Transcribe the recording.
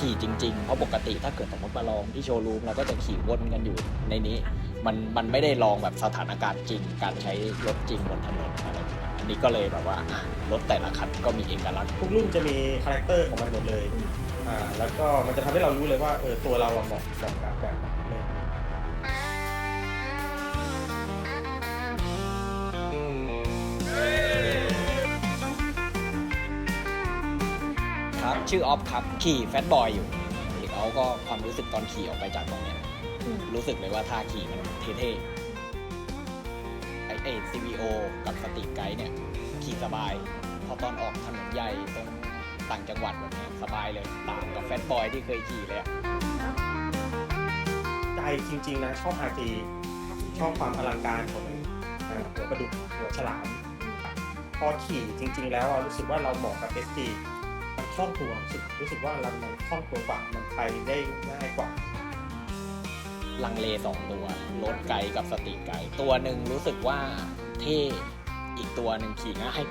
ขี่จริงๆ เพราะปกติถ้าเกิดสมมติมาลองที่โชว์รูมเราก็จะขี่วนกันอยู่ในนี้ มันมันไม่ได้ลองแบบสถานการณ์จริง การใช้รถจริงบนถนนอะไรแบบนี้อันนี้ก็เลยแบบว่ารถแต่ละคันก็มีเอกลักษณ์ ทุกรุ่นจะมีคาแรคเตอร์ของมันหมดเลย อ่า แล้วก็มันจะทำให้เรารู้เลยว่า เออ ตัวเราอะเราะเหมาะกับแบบไหน ครับ ชื่อออฟครับ ขี่แฟตบอยอยู่แล้วก็ความรู้สึกตอนขี่ออกไปจากตรงเนี้ยอืมรู้สึกเลยว่าท่าขี่มันเท่ๆไอไอ CVO กับสติไกด์เนี่ย ขี่สบาย พอตอนออกถนนใหญ่ตรงต่างจังหวัดแบบเนี้ยสบายเลยต่างกับแฟตบอยที่เคยขี่เลยอะใจจริงๆนะชอบ RG ชอบความอลังการของมันอ่าหัวกระดูกหัวฉลาม พอขี่จริง ๆ แล้วอะรู้สึกว่าเราเหมาะกับ SG มันค ล่องตัวรู้สึกรู้สึกว่าลังมันคล่องตัวกว่ามันไปได้ง่ายกว่า ลังเลสองตัวรถไกลกับสติไกลตัวหนึ่งรู้สึกว่าเท่อีกตัวหนึ่งขี่ง่าย